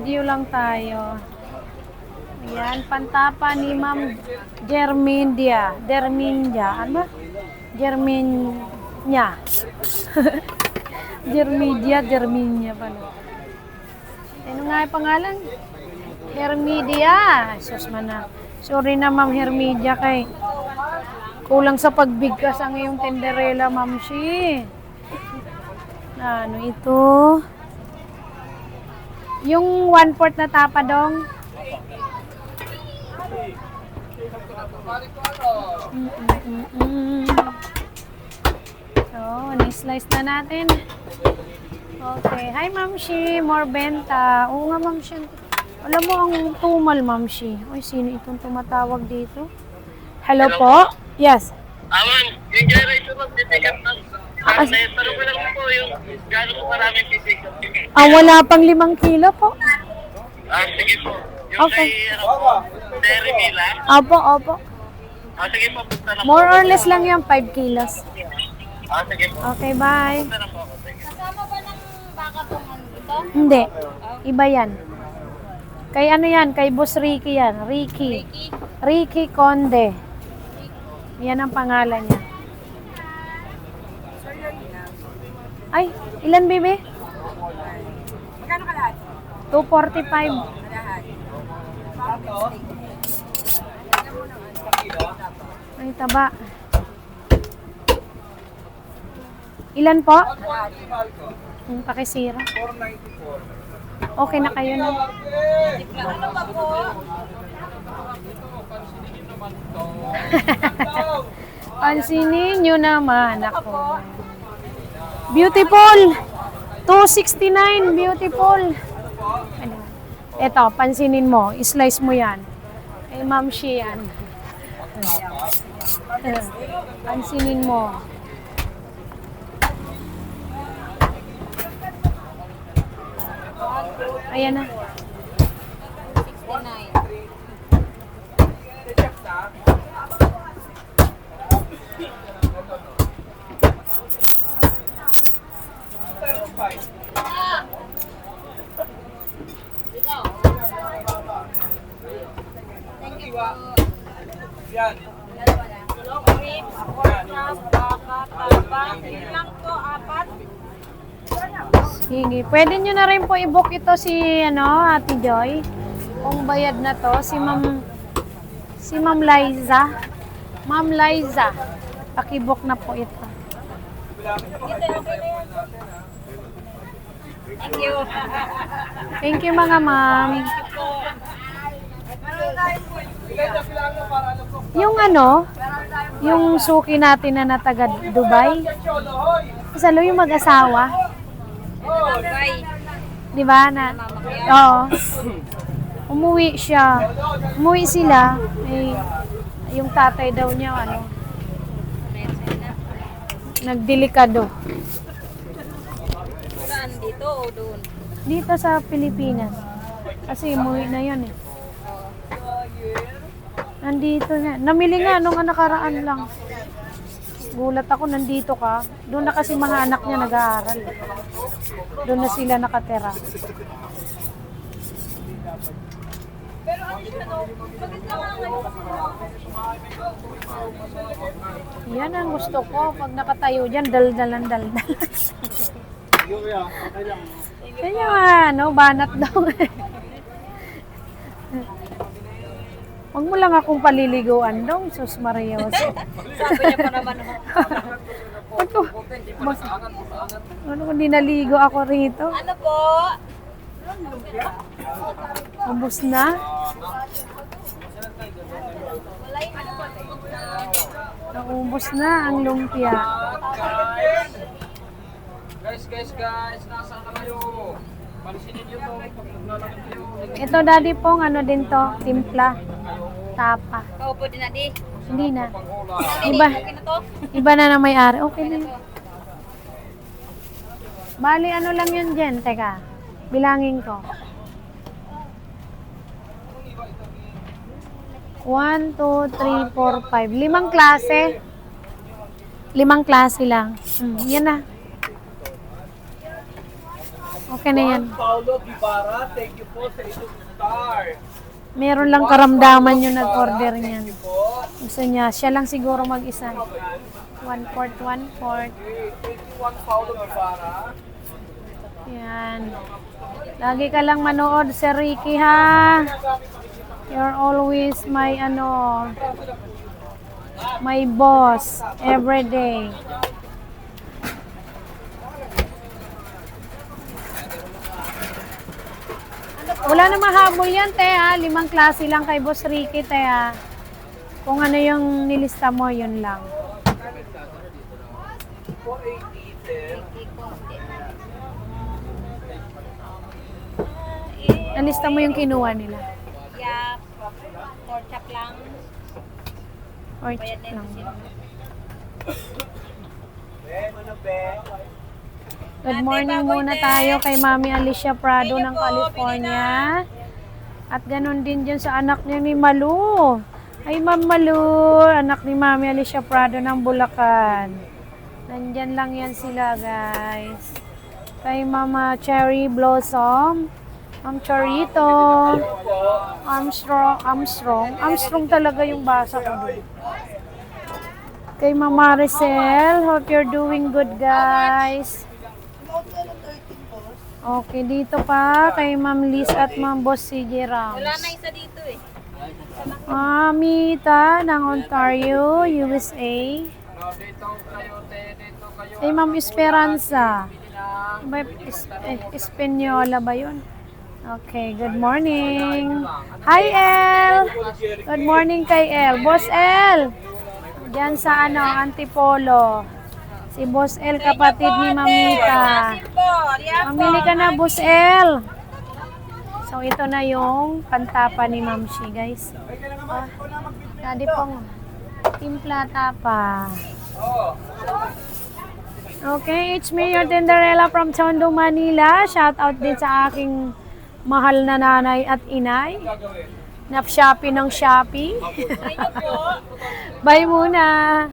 Video lang tayo. Ayan, pantapa ni Ma'am Germindia. Germindia. Ano? Germinia. Germidia, Germinia pala. Ano nga yung pangalan? Hermidia. Sus na. Sorry na Ma'am Hermidia kay kulang sa pagbigkas ang iyong tenderela, Ma'am Shi. Ano ito? Yung one fourth na tapa dong. Mm, mm. So, ni-slice na natin. Okay. Hi, Ma'am Shi. More benta. Oo nga, Ma'am Shi. Alam mo, ang tumal, Ma'am Shi. Uy, sino itong tumatawag dito? Hello, po? Yes. Aman, yung generator ng pipikat na. Ah, Ah, tanong ko lang po yung gano'n po maraming pipikat. Ah, wala pang limang kilo po. Ah, sige po. Yung Okay. kay, ano po, Mila. Opo, opo. Ah, sige po, punta na po. More or less lang yan, 5 kilos. Ah, sige po. Okay, bye. Punta na po ako. Sige. Kasama ba ng baka tong ano ito? Hindi. Iba yan. Kay ano yan? Kay Boss Ricky yan. Ricky. Ricky? Ricky Conde. Yan ang pangalan niya. Ay, ilan bibi? Magkano ka lahat? 245. Lahat. Ay, taba. Ilan po? Yung pakisira. Okay na kayo na. Ano ba po? Pansinin nyo naman ako. Beautiful! 269, beautiful. Ano? Ito, pansinin mo. Slice mo yan. Eh, ma'am Shi yan. Eh, Pansinin mo. Ayan na. 69. Thank you po. Ribs, pork chop, baka, tabang. Yun lang po, apat. Sige. Pwede nyo na rin po i-book ito si ano, Ate Joy. Kung bayad na to, si Ma'am si Ma'am Liza. Ma'am Liza. Paki-book na po ito. Thank you. Thank you mga ma'am. Yung ano, yung suki natin na nataga Dubai. Salo yung mag-asawa. Di ba? Na, oo. Umuwi siya. Umuwi sila. Eh, yung tatay daw niya, ano, nagdelikado. Saan? Dito o doon? Dito sa Pilipinas. Kasi umuwi na yan eh. Nandito na. Namili nga nung nakaraan lang. Gulat ako, nandito ka. Doon na kasi mga anak niya nag-aaral. Doon na sila nakatera. Yan ang gusto ko. Pag nakatayo dyan, daldalan, daldal. Kaya ano, banat daw. Huwag mo lang akong paliliguan daw, Sus Maria. Sabi niya pa naman. Ba't ko, bas, ano kung di naligo ako rito? Ano po? Ubus na? Naubos na ang lumpia. Guys, guys, guys, nasaan na kayo? Pansinin nyo to. Pag. Ito daddy pong ano din to, timpla. Tapa. Kaupo din na di. Hindi na. Iba. Iba na na may-ari. Okay na. yun. Bali, ano lang yun dyan? Teka, bilangin ko. 1, 2, 3, 4, 5. Limang klase. Limang klase lang. Hmm, yan na. Okay na yan. Paulo Guevara, thank you po sa isang star. Meron lang karamdaman yung nag-order niyan. Gusto niya, siya lang siguro mag-isa. One quart, one quart. 81 Paulo Guevara. Yan. Lagi ka lang manood, Sir Ricky, ha? You're always my, ano, my boss every day. Wala na mahabol yan, te, ha? Limang klase lang kay Boss Ricky, te, ha? Kung ano yung nilista mo, yun lang. Nalista mo yung kinuha nila. Yap. Pork chop lang. Or Bayad check na lang. Good morning muna tayo kay Mami Alicia Prado ng California. At ganun din dyan sa anak niya ni Malu. Ay, Ma'am Malu, anak ni Mami Alicia Prado ng Bulacan. Nandyan lang yan sila, guys. Kay Mama Cherry Blossom. Ma'am Chorito. Armstrong. Armstrong. Armstrong talaga yung basa ko doon. Kay Mama Maricel, hope you're doing good, guys. Okay, dito pa kay Ma'am Liz at Ma'am Boss CJ Rams. Wala na isa dito eh. Amita ng Ontario, USA. Kay Ma'am Esperanza. Ba, es, eh, Espanyola ba yun? Okay, good morning. Hi, El! Good morning kay El. Boss El! Diyan sa ano, Antipolo. Si Boss El, kapatid ni Mamita. Mamili ka na, Boss El. So, ito na yung pantapa ni Ma'am Shi, guys. Ah, Daddy pong timpla tapa. Okay, it's me, your Tinderella from Tondo, Manila. Shout out din sa aking mahal na nanay at inay. Nap Shopee ng Shopee. Bye muna!